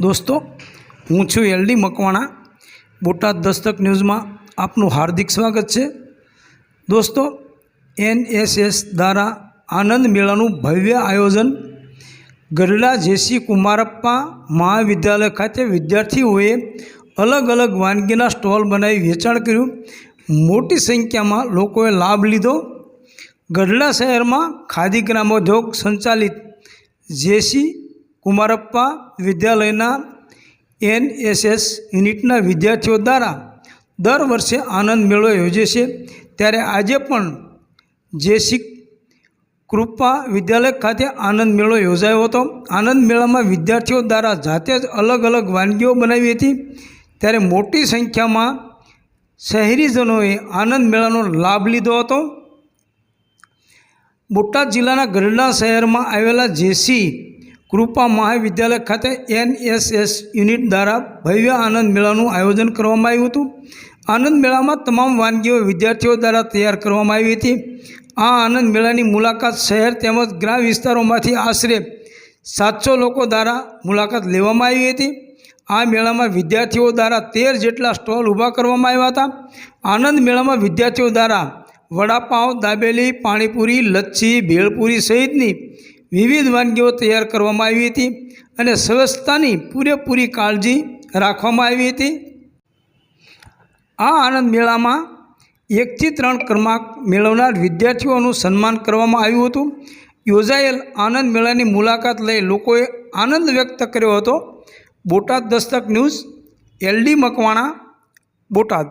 દોસ્તો, હું છું એલડી મકવાણા, બોટાદ દસ્તક ન્યૂઝમાં આપનું હાર્દિક સ્વાગત છે. દોસ્તો, એનએસએસ દ્વારા આનંદ મેળાનું ભવ્ય આયોજન ગરડા જેસી કુમારપ્પા મહાવિદ્યાલય ખાતે વિદ્યાર્થીઓએ અલગ અલગ વાનગીના સ્ટોલ બનાવી વેચાણ કર્યું. મોટી સંખ્યામાં લોકોએ લાભ લીધો. ગઢડા શહેરમાં ખાદી ગ્રામોદ્યોગ સંચાલિત જેસી કુમારપ્પા વિદ્યાલયના એનએસએસ યુનિટના વિદ્યાર્થીઓ દ્વારા દર વર્ષે આનંદ મેળો યોજે છે. ત્યારે આજે પણ જેસી કૃપા વિદ્યાલય ખાતે આનંદ મેળો યોજાયો હતો. આનંદ મેળામાં વિદ્યાર્થીઓ દ્વારા જાતે જ અલગ અલગ વાનગીઓ બનાવી હતી. ત્યારે મોટી સંખ્યામાં શહેરીજનોએ આનંદ મેળાનો લાભ લીધો હતો. બોટાદ જિલ્લાના ગરડા શહેરમાં આવેલા જેસી કૃપા મહાવિદ્યાલય ખાતે એનએસએસ યુનિટ દ્વારા ભવ્ય આનંદ મેળાનું આયોજન કરવામાં આવ્યું હતું. આનંદ મેળામાં તમામ વાનગીઓ વિદ્યાર્થીઓ દ્વારા તૈયાર કરવામાં આવી હતી. આ આનંદ મેળાની મુલાકાત શહેર તેમજ ગ્રામ વિસ્તારોમાંથી આશરે સાતસો લોકો દ્વારા મુલાકાત લેવામાં આવી હતી. આ મેળામાં વિદ્યાર્થીઓ દ્વારા તેર જેટલા સ્ટોલ ઊભા કરવામાં આવ્યા હતા. આનંદ મેળામાં વિદ્યાર્થીઓ દ્વારા વડાપાઉં દાબેલી, પાણીપુરી, લચ્છી, ભેળપુરી સહિતની વિવિધ વાનગીઓ તૈયાર કરવામાં આવી હતી અને સ્વચ્છતાની પૂરેપૂરી કાળજી રાખવામાં આવી હતી. આ આનંદ મેળામાં એકથી ત્રણ ક્રમાંક મેળવનાર વિદ્યાર્થીઓનું સન્માન કરવામાં આવ્યું હતું. યોજાયેલ આનંદ મેળાની મુલાકાત લઈ લોકોએ આનંદ વ્યક્ત કર્યો હતો. Botad Dastak news LD Makwana, Botad.